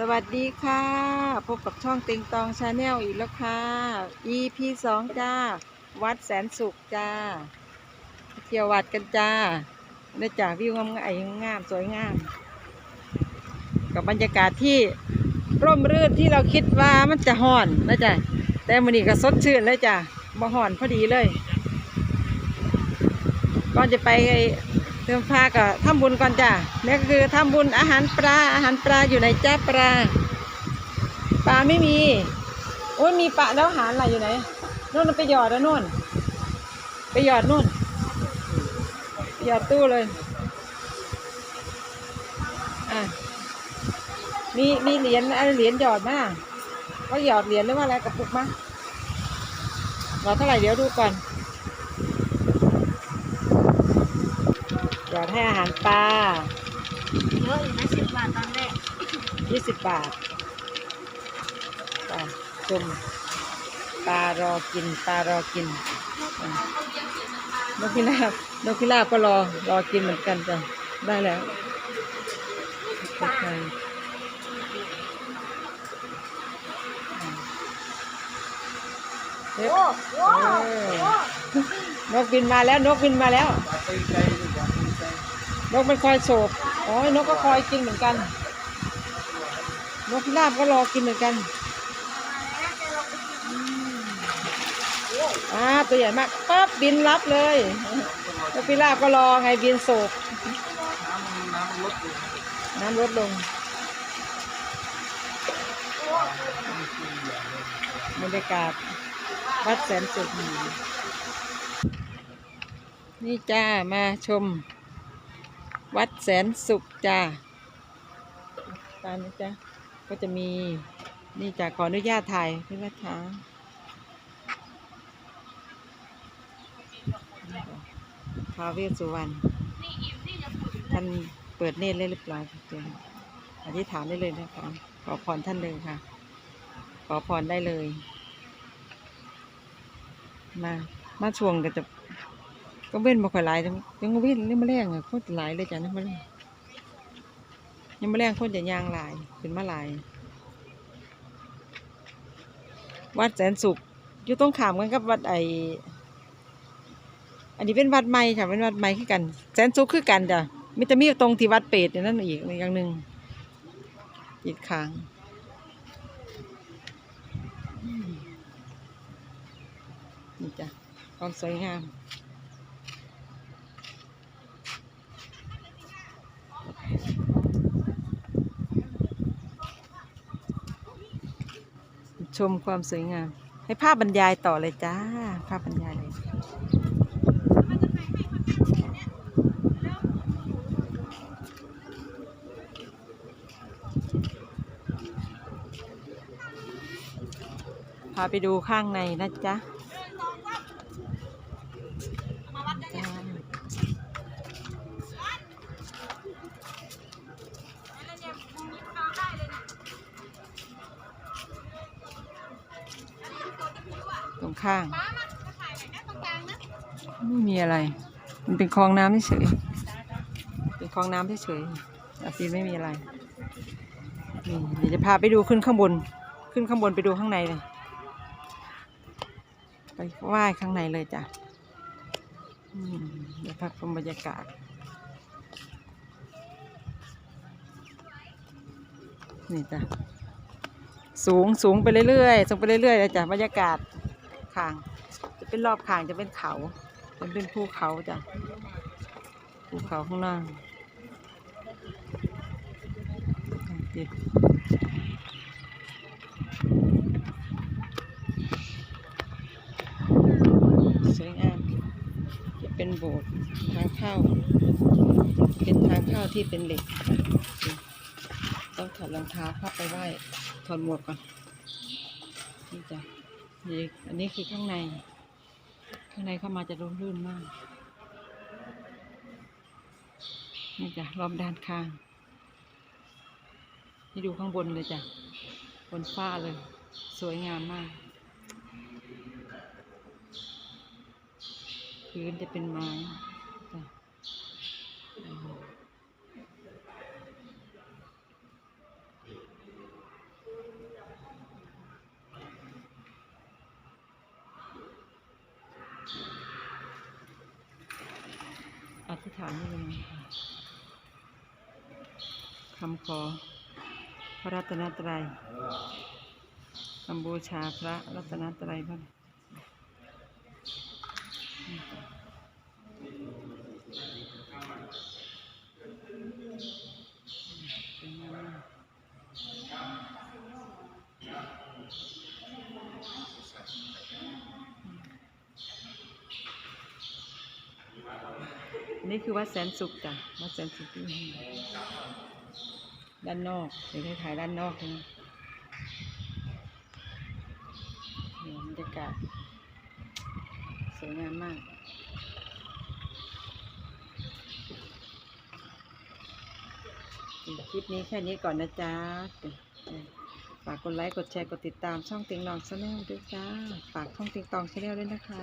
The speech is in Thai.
สวัสดีค่ะ พบกับช่องติงตองชาแนลอีกแล้วค่ะ EP สองจ้า วัดแสนสุขจ้า เที่ยววัดกันจ้าได้จากวิวงามไงามสวยงาม กับบรรยากาศที่ร่มรื่นที่เราคิดว่ามันจะห่อนนะจ๊ะแต่มันนี้ก็สดชื่นเลยจ้ะบ่ห่อนพอดีเลยก่อนจะไป เติมพาก็ทำบุญก่อนจ้ะนี่ก็คือทำบุญอาหารปลาอาหารปลาอยู่ในจ้าปลาปลาไม่มีโอ้ยมีปลาแล้วอาหารอะไรอยู่ไหนนู่นไปหยอดแล้วนู่น ไปหยอดนู่นไปหยอดตู้เลยอะมีมีเหรียญอะไรเหรียญหยอดมาว่าหยอดเหรียญหรือว่าอะไรกระปุกมาหยอดเท่าไหร่เดี๋ยวดูก่อน หย อดให้อาหารปลาเยอะอยู่นะสิบบาทตอนแรก20บาทปลาชมปลารอกินปลารอกินนกพิราบนกพิราบก็รอรอกินเหมือนกันจ้ะได้แล้วนกบินมาแล้วนกบินมาแล้ว นกมันคอยโฉบอ๋อนกก็คอยกินเหมือนกัน นกพิราบก็รอกินเหมือนกันอ่าตัวใหญ่มากปั๊บบินรับเลยนกพิราบก็รอไงบินโศบน้ำลดลงบรรยากาศวัดแสนสุขนี่จ้ามาชม วัดแสนสุขจ้าตามนะจ๊ะก็จะมีนี่จ้าขออนุญาตถ่ายพี่วัดช้าท้าวเวสสุวรรณท่านเปิดเนตรเลยหรือเปล่าจริงอธิษฐานได้เลยนะคะ ขอพรท่านเลยค่ะ ขอพรได้เลย มา มาช่วงก็จะ ก็เว้นมาค่อยหลายจังยังเว้นนี่มาแรงอะโคตรหลายเลยจ้ะนี่มาแรงยังมาแรงโคตรจะยางหลายเป็นมาหลาย วัดแสนสุขอยู่ตรงขามกันกับวัดไออันนี้เป็นวัดใหม่ค่ะ เป็นวัดใหม่คือกัน แสนสุขคือกันจ้ะมิจะมีตรงที่วัดเปรตเนี่ยนั่นอีกอย่างหนึ่งอีกครั้งนี่จ้ะความสวยงาม ชมความสวยงาม ให้ภาพบรรยายต่อเลยจ้า ภาพบรรยายเลยพาไปดูข้างในนะจ๊ะ ข้าง ไม่มีอะไร มันเป็นคลองน้ำเฉยๆเป็นคลองน้ำเฉยๆอาซีไม่มีอะไร นี่เดี๋ยวจะพาไปดูขึ้นข้างบน ขึ้นข้างบนไปดูข้างในเลย ไปไหว้ข้างในเลยจ้ะอืมเดี๋ยวพักชมบรรยากาศ นี่จ้ะสูงสูงไปเรื่อยๆสูงไปเรื่อยๆเลยจ้ะบรรยากาศ ข้าง จะเป็นรอบข้างจะเป็นเขาจะเป็นภูเขาจ้ะภูเขาข้างล่างติดสวยงามจะเป็นโบสถ์ทางเข้า เป็นทางเข้าที่เป็นเหล็ก ต้องถอดรองเท้าเข้าไปไหว้ถอดหมวกก่อนนี่จ้ะ นี่อันนี้คือข้างใน ข้างในเข้ามาจะร่มรื่นมาก นี่จ้ะรอบด้านข้าง นี่ดูข้างบนเลยจ้ะ บนฟ้าเลย สวยงามมากพื้นจะเป็นไม้จ้ะ ฐานนี่เลยคำขอพระรัตนตรัยคำบูชาพระรัตนตรัยบ้าง นี่คือวัดแสนสุขจ้ะวัดแสนสุขที่นี่ด้านนอกเดี๋ยวให้ถ่ายด้านนอกนะเนี่ยบรรยากาศสวยงามมาก คลิปนี้แค่นี้ก่อนนะจ๊ะ ฝากกดไลค์ กดแชร์ กดติดตามช่องติงนองชาแนลด้วยจ้า ฝากช่องติงตองชาแนลด้วยนะคะ